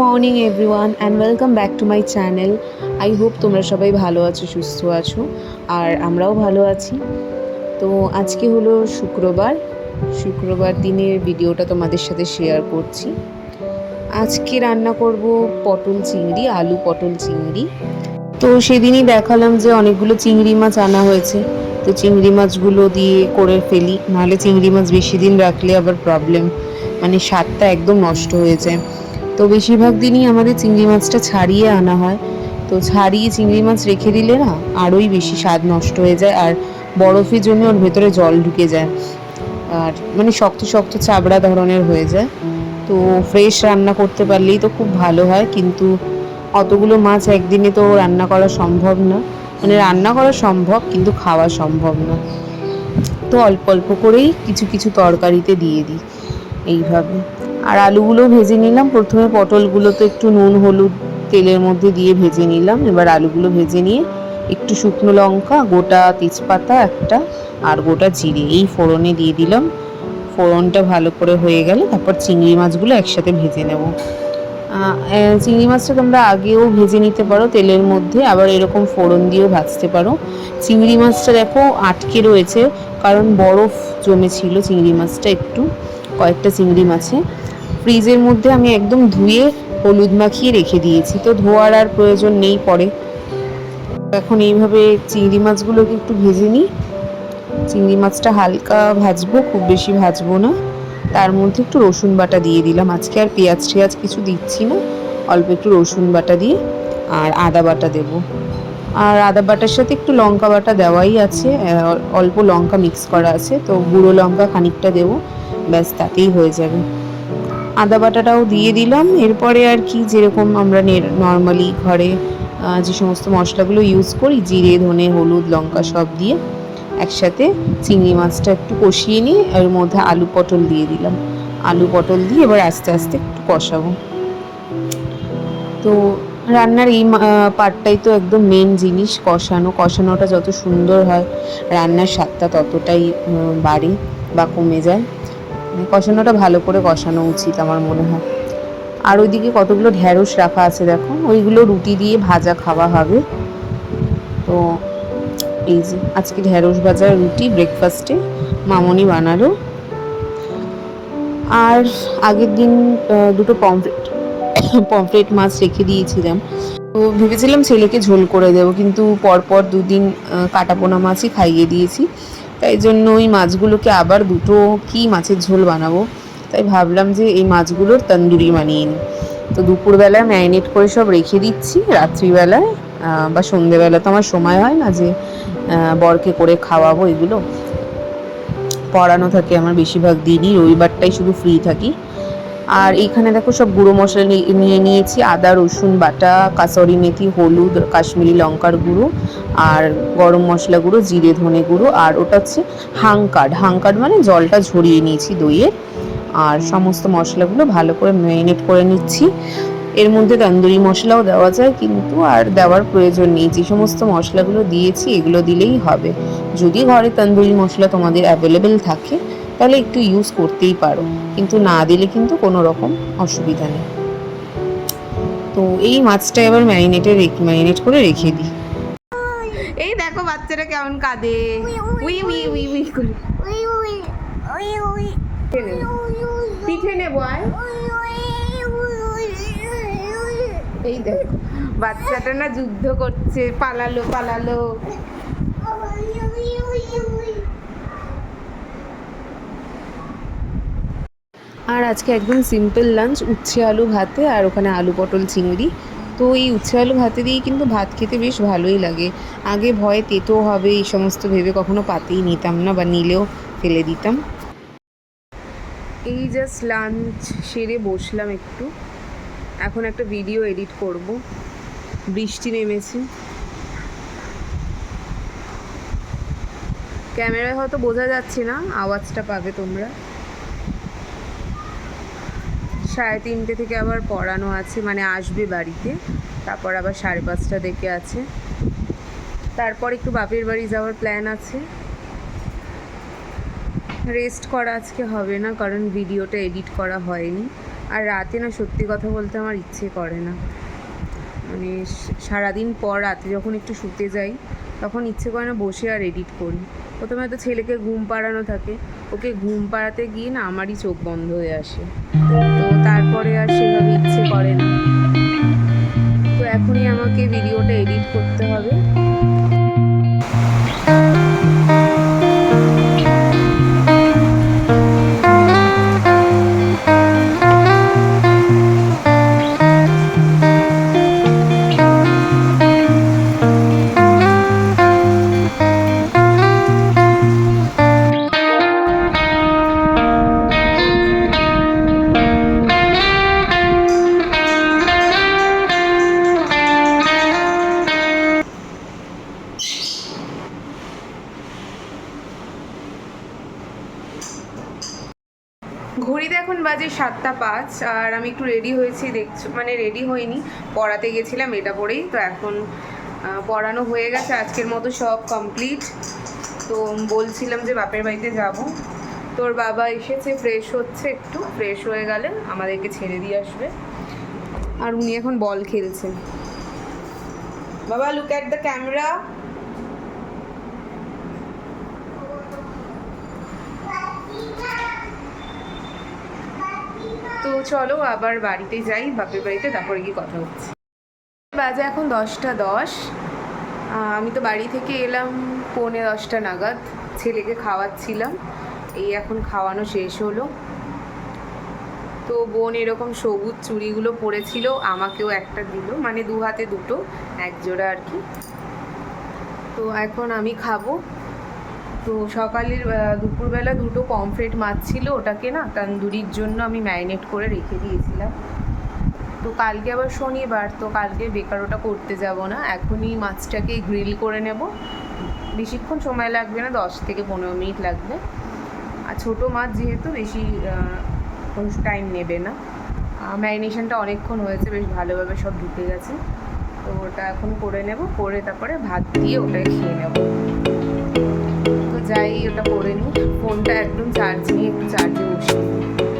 Morning everyone and welcome back to my channel I hope তোমরা সবাই ভালো আছো, সুস্থ আছো, আর আমরাও ভালো আছি। তো আজকে হলো শুক্রবার। শুক্রবার দিনের ভিডিওটা তোমাদের সাথে শেয়ার করছি। আজকে রান্না করব পটল চিংড়ি, আলু পটল চিংড়ি। তো সেদিনই দেখালাম যে অনেকগুলো চিংড়ি মাছ আনা হয়েছে। তো চিংড়ি মাছগুলো দিয়ে করে ফেলি, নাহলে চিংড়ি মাছ বেশি দিন রাখলে আবার প্রবলেম মানে স্বাদটা একদম নষ্ট হয়ে যায়। তো বেশিরভাগ দিনই আমাদের চিংড়ি মাছটা ছাড়িয়ে আনা হয়। তো ছাড়িয়ে চিংড়ি মাছ রেখে দিলে না আরোই বেশি স্বাদ নষ্ট হয়ে যায় আর বরফের জন্য ওর ভেতরে জল ঢুকে যায়। আর মানে শক্ত শক্ত চাবড়া ধরনের হয়ে যায়। তো ফ্রেশ রান্না করতে পারলেই তো খুব ভালো হয় কিন্তু অতগুলো মাছ একদিনে তো রান্না করা সম্ভব না। মানে রান্না করা সম্ভব কিন্তু খাওয়া সম্ভব না। তো অল্প অল্প করেই কিছু কিছু তরকারিতে দিয়ে দিই। এইভাবে। আর আলুগুলো ভেজে নিলাম। প্রথমে পটলগুলো তো একটু নুন, হলুদ তেলের মধ্যে দিয়ে ভেজে নিলাম। এবার আলুগুলো ভেজে নিয়ে একটু শুকনো লঙ্কা, গোটা তেজপাতা একটা আর গোটা জিরে এই ফোড়নে দিয়ে দিলাম। ফোড়নটা ভালো করে হয়ে গেলে তারপর চিংড়ি মাছগুলো একসাথে ভেজে নেব। চিংড়ি মাছটা তোমরা আগেও ভেজে নিতে পারো তেলের মধ্যে, আবার এরকম ফোড়ন দিয়েও ভাজতে পারো। চিংড়ি মাছটা দেখো আটকে রয়েছে, কারণ বরফ জমেছিল চিংড়ি মাছটা একটু, কয়েকটা চিংড়ি মাছে। ফ্রিজের মধ্যে আমি একদম ধুয়ে হলুদ মাখিয়ে রেখে দিয়েছি। তো ধোয়ার আর প্রয়োজন নেই পরে। এখন এইভাবে চিংড়ি মাছগুলোকে একটু ভেজে নিই। চিংড়ি মাছটা হালকা ভাজবো, খুব বেশি ভাজবো না। তার মধ্যে একটু রসুন বাটা দিয়ে দিলাম। আজকে আর পেঁয়াজ টেয়াজ কিছু দিচ্ছি না। অল্প একটু রসুন বাটা দিয়ে আর আদা বাটা দেব। আর আদা বাটার সাথে একটু লঙ্কা বাটা দেওয়াই আছে। অল্প লঙ্কা মিক্স করা আছে। তো গুঁড়ো লঙ্কা খানিকটা দেবো। ব্যাস, তাতেই হয়ে যাবে। আদা বাটাটাও দিয়ে দিলাম। এরপরে আর কি যেরকম আমরা নর্মালি ঘরে যে সমস্ত মশলাগুলো ইউজ করি, জিরে, ধনে, হলুদ, লঙ্কা সব দিয়ে একসাথে চিংড়ি মাছটা একটু কষিয়ে নিয়ে এর মধ্যে আলু পটল দিয়ে দিলাম। আলু পটল দিয়ে এবার আস্তে আস্তে একটু কষাবো। তো রান্নার এই পার্টটাই তো একদম মেন জিনিস, কষানো। কষানোটা যত সুন্দর হয়, রান্নার স্বাদটা ততটাই বাড়ে বা কমে যায়। কষানোটা ভালো করে কষানো উচিত আমার মনে হয়। আর ওইদিকে কতগুলো ঢ্যাঁড়স রাখা আছে দেখো, ওইগুলো রুটি দিয়ে ভাজা খাওয়া হবে। তো এই যে, আজকে ঢ্যাঁড়স ভাজা, রুটি ব্রেকফাস্টে মামনি বানালো। আর আগের দিন দুটো পমফ্রেট পমফ্রেট মাছ রেখে দিয়েছিলাম। তো ভেবেছিলাম ছেলেকে ঝোল করে দেবো, কিন্তু পরপর দুদিন কাটাপোনা মাছই খাইয়ে দিয়েছি। তাই জন্য ওই মাছগুলোকে আবার দুটো কি মাছের ঝোল বানাবো? তাই ভাবলাম যে এই মাছগুলোর তন্দুরি বানিয়ে নিই। তো দুপুরবেলায় ম্যারিনেট করে সব রেখে দিচ্ছি, রাত্রিবেলায় বা সন্ধেবেলা তো আমার সময় হয় না যে বরকে করে খাওয়াবো এগুলো। পড়ানো থাকে আমার বেশিরভাগ দিনই, রবিবারটাই শুধু ফ্রি থাকি। আর এইখানে দেখো সব গুঁড়ো মশলা নিয়ে নিয়েছি, আদা, রসুন, বাটা, কাসরি, মেথি, হলুদ, কাশ্মীরি লঙ্কার গুঁড়ো আর গরম মশলা গুঁড়ো, জিরে, ধনে গুঁড়ো আর ওটা হচ্ছে হাংকার্ড হাংকার্ড মানে জলটা ঝরিয়ে নিয়েছি দইয়ের আর সমস্ত মশলাগুলো ভালো করে ম্যারিনেট করে নিচ্ছি। এর মধ্যে তন্দুরি মশলাও দেওয়া যায় কিন্তু আর দেওয়ার প্রয়োজন নেই। যে সমস্ত মশলাগুলো দিয়েছি এগুলো দিলেই হবে। যদি ঘরে তন্দুরি মশলা তোমাদের অ্যাভেলেবেল থাকে তাহলে একটু ইউজ করতেই পারো। কিন্তু না দিলে কিন্তু কোনো রকম অসুবিধা নেই। তো এই মাছটা এবার ম্যারিনেটে ম্যারিনেট করে রেখে দিই। এই দেখো বাচ্চারা কেমন কাঁদে। উই উই উই উই করে। পিঠে নেব আয় এই দেখো, বাচ্চাটা না যুদ্ধ করছে, পালালো পালালো। আর আজকে একদম সিম্পল লাঞ্চ উচ্ছে আলু ভাতে আর ওখানে আলু পটল চিংড়ি। তো এই উচ্ছে আলু ভাতে দিয়েই কিন্তু ভাত খেতে বেশ ভালোই লাগে। আগে ভয়ে তেতো হবে, এই সমস্ত ভেবে কখনো পাতেই নিতাম না বা নিলেও ফেলে দিতাম। এই জাস্ট লাঞ্চ সেরে বসলাম একটু। এখন একটা ভিডিও এডিট করব। বৃষ্টি নেমেছে। ক্যামেরায় হয়তো বোঝা যাচ্ছে না, আওয়াজটা পাবে তোমরা। সাড়ে তিনটে থেকে আবার পড়ানো আছে মানে আসবে বাড়িতে। তারপর আবার সাড়ে পাঁচটা থেকে আছে। তারপর একটু বাপের বাড়ি যাওয়ার প্ল্যান আছে। রেস্ট করা আজকে হবে না, কারণ ভিডিওটা এডিট করা হয়নি। আর রাতে না সত্যি কথা বলতে আমার ইচ্ছে করে না। মানে সারাদিন পর রাতে যখন একটু শুতে যাই, তখন ইচ্ছে করে না বসে আর এডিট করি। প্রথমে তো ছেলেকে ঘুম পাড়ানো থাকে। ওকে ঘুম পাড়াতে গিয়ে না আমারই চোখ বন্ধ হয়ে আসে। তারপরে আর সেভাবে ইচ্ছে করে না। তো এখনই আমাকে ভিডিওটা এডিট করতে হবে। ঘড়িতে এখন বাজে সাতটা পাঁচ, আর আমি একটু রেডি হয়েছি দেখছ মানে রেডি হইনি। পড়াতে গেছিলাম এটা পরেই তো এখন পড়ানো হয়ে গেছে। আজকের মতো সব কমপ্লিট তো বলছিলাম যে বাপের বাড়িতে যাব। তোর বাবা এসেছে ফ্রেশ হচ্ছে একটু ফ্রেশ হয়ে গেলে আমাদেরকে ছেড়ে দিয়ে আসবে। আর উনি এখন বল খেলছেন। বাবা লুক অ্যাট দ্য ক্যামেরা চলো আবার বাড়িতে যাই, বাপের বাড়িতে, তারপরে গিয়ে কথা হচ্ছে। বাজে এখন দশটা দশ। আমি তো বাড়ি থেকে এলাম পৌনে দশটা নাগাদ, ছেলেকে খাওয়াচ্ছিলাম। এই এখন খাওয়ানো শেষ হলো। তো বোন এরকম সবুজ চুড়িগুলো পরেছিল, আমাকেও একটা দিল মানে দু হাতে দুটো এক জোড়া আর কি। তো এখন আমি খাব। তো সকালের দুপুরবেলা দুটো পমফ্রেট মাছ ছিল, ওটাকে না তান্দুরির জন্য আমি ম্যারিনেট করে রেখে দিয়েছিলাম। তো কালকে আবার শনিবার, তো কালকে বেকার ওটা করতে যাব না। এখনই মাছটাকে গ্রিল করে নেব। বেশিক্ষণ সময় লাগবে না, দশ থেকে পনেরো মিনিট লাগবে। আর ছোটো মাছ যেহেতু বেশি কোনো টাইম নেবে না। ম্যারিনেশনটা অনেকক্ষণ হয়েছে, বেশ ভালোভাবে সব ঢুকে গেছে। তো ওটা এখন করে নেব, করে তারপরে ভাত দিয়ে ওটাই খেয়ে নেব। যাই ওটা করে নিই। ফোনটা একদম চার্জ নিয়ে একটু চার্জে বসিয়ে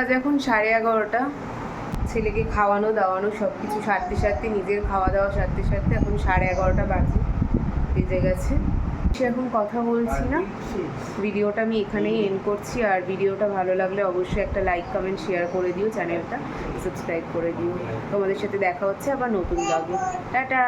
বাজে এখন, সাড়ে এগারোটা। ছেলেকে খাওয়ানো, দাওয়ানো সব কিছু সারতে সারতে, নিজের খাওয়া দাওয়া সারতে সারতে এখন সাড়ে এগারোটা বাজে। বেজে গেছে। সে এখন কথা বলছি না। ভিডিওটা আমি এখানেই এন্ড করছি। আর ভিডিওটা ভালো লাগলে অবশ্যই একটা লাইক কমেন্ট শেয়ার করে দিও চ্যানেলটা। সাবস্ক্রাইব করে দিও। তোমাদের সাথে দেখা হচ্ছে আবার নতুন ব্লগে টাটা!